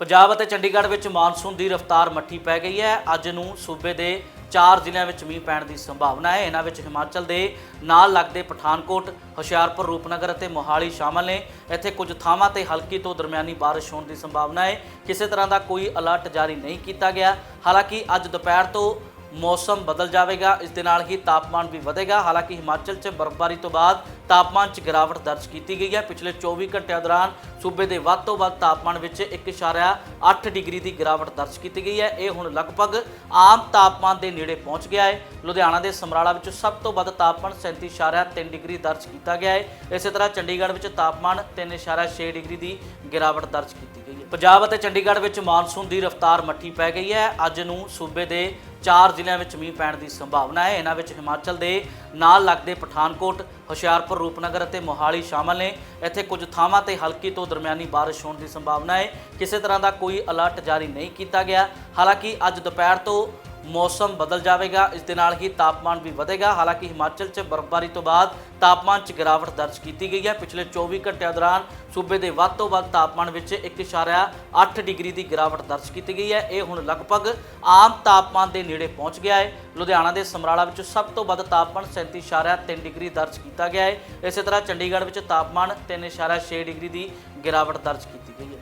ਪੰਜਾਬ ਅਤੇ ਚੰਡੀਗੜ੍ਹ ਵਿੱਚ ਮਾਨਸੂਨ ਦੀ ਰਫ਼ਤਾਰ ਮੱਠੀ ਪੈ ਗਈ ਹੈ। ਅੱਜ ਨੂੰ ਸੂਬੇ ਦੇ ਚਾਰ ਜ਼ਿਲ੍ਹਿਆਂ ਵਿੱਚ ਮੀਂਹ ਪੈਣ ਦੀ ਸੰਭਾਵਨਾ ਹੈ। ਇਹਨਾਂ ਵਿੱਚ ਹਿਮਾਚਲ ਦੇ ਨਾਲ ਲੱਗਦੇ ਪਠਾਨਕੋਟ, ਹੁਸ਼ਿਆਰਪੁਰ, ਰੂਪਨਗਰ ਅਤੇ ਮੋਹਾਲੀ ਸ਼ਾਮਲ ਨੇ। ਇੱਥੇ ਕੁਝ ਥਾਵਾਂ ਤੇ ਹਲਕੀ ਤੋਂ ਦਰਮਿਆਨੀ ਬਾਰਿਸ਼ ਹੋਣ ਦੀ ਸੰਭਾਵਨਾ ਹੈ। ਕਿਸੇ ਤਰ੍ਹਾਂ ਦਾ ਕੋਈ ਅਲਰਟ ਜਾਰੀ ਨਹੀਂ ਕੀਤਾ ਗਿਆ। ਹਾਲਾਂਕਿ ਅੱਜ ਦੁਪਹਿਰ ਤੋਂ ਮੌਸਮ ਬਦਲ ਜਾਵੇਗਾ। ਇਸ ਦੇ ਨਾਲ ਹੀ ਤਾਪਮਾਨ ਵੀ ਵਧੇਗਾ। ਹਾਲਾਂਕਿ ਹਿਮਾਚਲ 'ਚ ਬਰਫ਼ਬਾਰੀ ਤੋਂ ਬਾਅਦ ਤਾਪਮਾਨ 'ਚ ਗਿਰਾਵਟ ਦਰਜ ਕੀਤੀ ਗਈ ਹੈ। ਪਿਛਲੇ 24 ਘੰਟਿਆਂ ਦੌਰਾਨ ਸੂਬੇ ਦੇ ਵੱਧ ਤੋਂ ਵੱਧ ਤਾਪਮਾਨ ਵਿੱਚ 1.8 ਡਿਗਰੀ ਦੀ ਗਿਰਾਵਟ ਦਰਜ ਕੀਤੀ ਗਈ ਹੈ। ਇਹ ਹੁਣ ਲਗਭਗ ਆਮ ਤਾਪਮਾਨ ਦੇ ਨੇੜੇ ਪਹੁੰਚ ਗਿਆ ਹੈ। ਲੁਧਿਆਣਾ ਦੇ ਸਮਰਾਲਾ ਵਿੱਚ ਸਭ ਤੋਂ ਵੱਧ ਤਾਪਮਾਨ 37.3 ਡਿਗਰੀ ਦਰਜ ਕੀਤਾ ਗਿਆ ਹੈ। ਇਸੇ ਤਰ੍ਹਾਂ ਚੰਡੀਗੜ੍ਹ ਵਿੱਚ ਤਾਪਮਾਨ 3.6 ਡਿਗਰੀ ਦੀ ਗਿਰਾਵਟ ਦਰਜ ਕੀਤੀ ਗਈ ਹੈ। ਪੰਜਾਬ ਅਤੇ ਚੰਡੀਗੜ੍ਹ ਵਿੱਚ ਮਾਨਸੂਨ ਦੀ ਰਫ਼ਤਾਰ ਮੱਠੀ ਪੈ ਗਈ ਹੈ। ਅੱਜ ਨੂੰ ਸੂਬੇ ਦੇ ਚਾਰ ਜ਼ਿਲ੍ਹਿਆਂ ਵਿੱਚ ਮੀਂਹ ਪੈਣ ਦੀ ਸੰਭਾਵਨਾ ਹੈ। ਇਹਨਾਂ ਵਿੱਚ ਹਿਮਾਚਲ ਦੇ ਨਾਲ ਲੱਗਦੇ ਪਠਾਨਕੋਟ, ਹੁਸ਼ਿਆਰਪੁਰ ਰੂਪਨਗਰ ਅਤੇ ਮੋਹਾਲੀ ਸ਼ਾਮਲ ਨੇ। ਇੱਥੇ ਕੁਝ ਥਾਵਾਂ ਤੇ ਹਲਕੀ ਤੋਂ ਦਰਮਿਆਨੀ ਬਾਰਿਸ਼ ਹੋਣ ਦੀ ਸੰਭਾਵਨਾ ਹੈ। ਕਿਸੇ ਤਰ੍ਹਾਂ ਦਾ ਕੋਈ ਅਲਰਟ ਜਾਰੀ ਨਹੀਂ ਕੀਤਾ ਗਿਆ। ਹਾਲਾਂਕਿ ਅੱਜ ਦੁਪਹਿਰ ਤੋਂ ਮੌਸਮ ਬਦਲ ਜਾਵੇਗਾ, ਇਸ ਦੇ ਨਾਲ ਹੀ ਤਾਪਮਾਨ ਵੀ ਵਧੇਗਾ। ਹਾਲਾਂਕਿ ਹਿਮਾਚਲ 'ਚ ਬਰਫ਼ਬਾਰੀ ਤੋਂ ਬਾਅਦ ਤਾਪਮਾਨ 'ਚ ਗਿਰਾਵਟ ਦਰਜ ਕੀਤੀ ਗਈ ਹੈ। ਪਿਛਲੇ 24 ਘੰਟਿਆਂ ਦੌਰਾਨ ਸੂਬੇ ਦੇ ਵੱਧ ਤੋਂ ਵੱਧ ਤਾਪਮਾਨ ਵਿੱਚ 1.8 ਡਿਗਰੀ ਦੀ ਗਿਰਾਵਟ ਦਰਜ ਕੀਤੀ ਗਈ ਹੈ। ਇਹ ਹੁਣ ਲਗਭਗ ਆਮ ਤਾਪਮਾਨ ਦੇ ਨੇੜੇ ਪਹੁੰਚ ਗਿਆ ਹੈ। ਲੁਧਿਆਣਾ ਦੇ ਸਮਰਾਲਾ ਵਿੱਚ ਸਭ ਤੋਂ ਵੱਧ ਤਾਪਮਾਨ 37.3 ਡਿਗਰੀ ਦਰਜ ਕੀਤਾ ਗਿਆ ਹੈ। ਇਸੇ ਤਰ੍ਹਾਂ ਚੰਡੀਗੜ੍ਹ ਵਿੱਚ ਤਾਪਮਾਨ 3.6 ਡਿਗਰੀ ਦੀ ਗਿਰਾਵਟ ਦਰਜ ਕੀਤੀ ਗਈ ਹੈ।